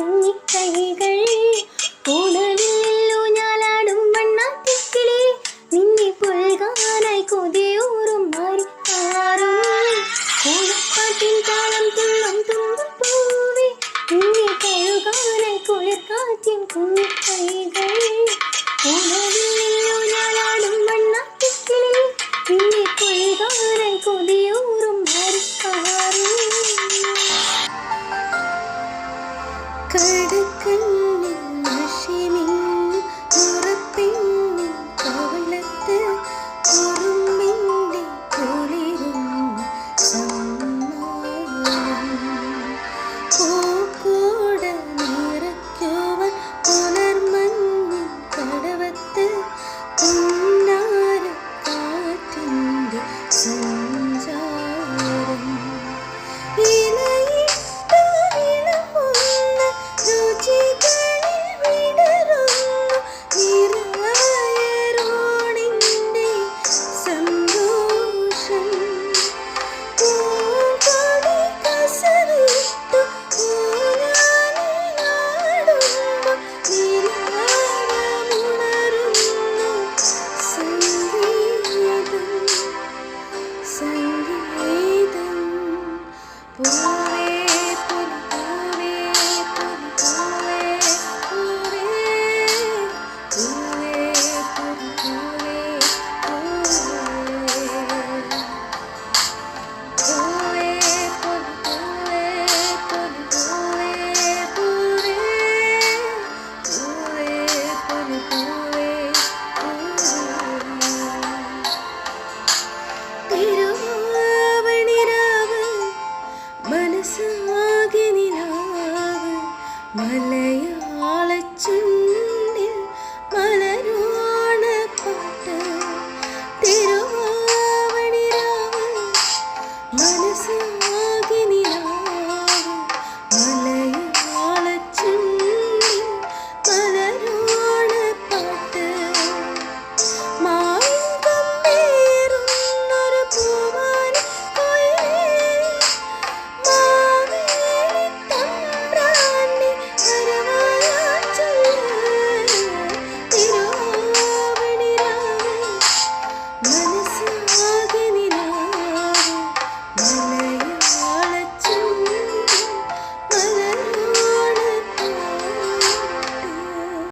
കുഞ്ഞിക്കൈകൾ കൂടലില്ലല്ലോ ഞാലാടും വണ്ണാത്തിക്കിളി. നിന്നെ പുൽകാനായി കൊതിയൂറും മാറി ആറും കൂടപ്പാട്ടിൻ താളം തുള്ളം തുമ്പൂവി നിന്നെ കഴുകാനായി കുളിർക്കാറ്റിൻ കുഞ്ഞിക്കൈകൾ. കൂടലില്ലല്ലോ ഞാലാടും വണ്ണാത്തിക്കിളി. നിന്നെ പുൽകാനായി കൊതി கடுக்கண் Uhum. மலர்